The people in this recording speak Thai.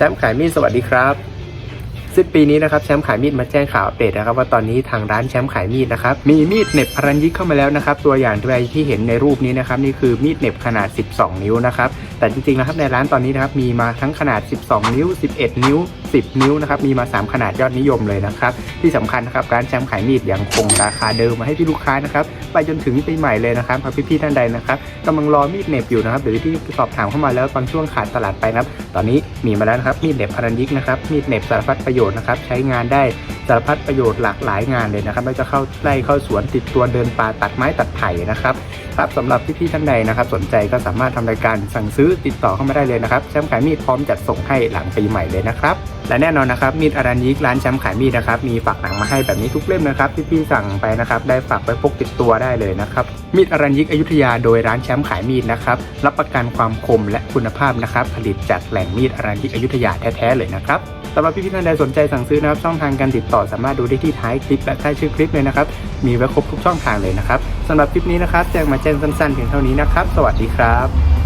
แซมขายมีสวัสดีครับ สิ้นปีนี้นะครับแชมป์ขายมีดมาแจ้งข่าวอัปเดตนะครับว่าตอนนี้ทางร้านแชมป์ขายมีดนะครับมีมีดเน็บพรัญยิกเข้ามาแล้วนะครับตัวอย่างตัวที่เห็นในรูปนี้นะครับนี่คือมีดเน็บขนาด 12 นิ้วนะครับแต่จริงๆนะครับในร้านตอนนี้นะครับมีมาทั้งขนาด 12 นิ้ว 11 นิ้ว 10 นิ้วนะครับมีมา 3 ขนาดยอดนิยมเลยนะครับที่สำคัญนะครับร้านแชมป์ขายมีดยังคงราคาเดิมมาให้พี่ลูกค้านะครับไปจนถึงปีใหม่เลยนะครับหากพี่ๆท่านใดนะครับกำลังรอมีดเน็บอยู่นะครับหรือที่สอบถามเข้ามาแล้วตอนช่วงขาดตลาดไปนะครับตอนนี้มีมาแล้วนะครับมีดเน็บพรัญยิกนะครับมีดเน็บสารพัดประโยชน์นะครับใช้งานได้สารพัดประโยชน์หลากหลายงานเลยนะครับไม่จะเข้าไร่เข้าสวนติดตัวเดินป่าตัดไม้ตัดไผ่นะครับครับสำหรับพี่ๆท่านใดนะครับ สนใจก็สามารถทำรายการสั่งซื้อติดต่อเข้ามาได้เลยนะครับแชมป์ขายมีดพร้อมจัดส่งให้หลังปีใหม่เลยนะครับและแน่นอนนะครับมีดอารัญยิกร้านแชมป์ขายมีดนะครับมีฝากหนังมาให้แบบนี้ทุกเล่มนะครับที่พี่สั่งไปนะครับได้ฝากไปพกติดตัวได้เลยนะครับมีดอารัญยิกอยุธยาโดยร้านแชมป์ขายมีดนะครับรับประกันความคมและคุณภาพนะครับผลิตจากแหล่งมีดอารัญยิกอยุธยาแท้ๆเลยนะครับ สำหรับพี่ๆท่านใดสนใจสั่งซื้อนะครับช่องทางการติดต่อสามารถดูได้ที่ท้ายคลิปและใต้ชื่อคลิปเลยนะครับ มีไว้ครบทุกช่องทางเลยนะครับสำหรับคลิปนี้นะครับแจ้งมาแจ้งสั้นๆเพียงเท่านี้นะครับ สวัสดีครับ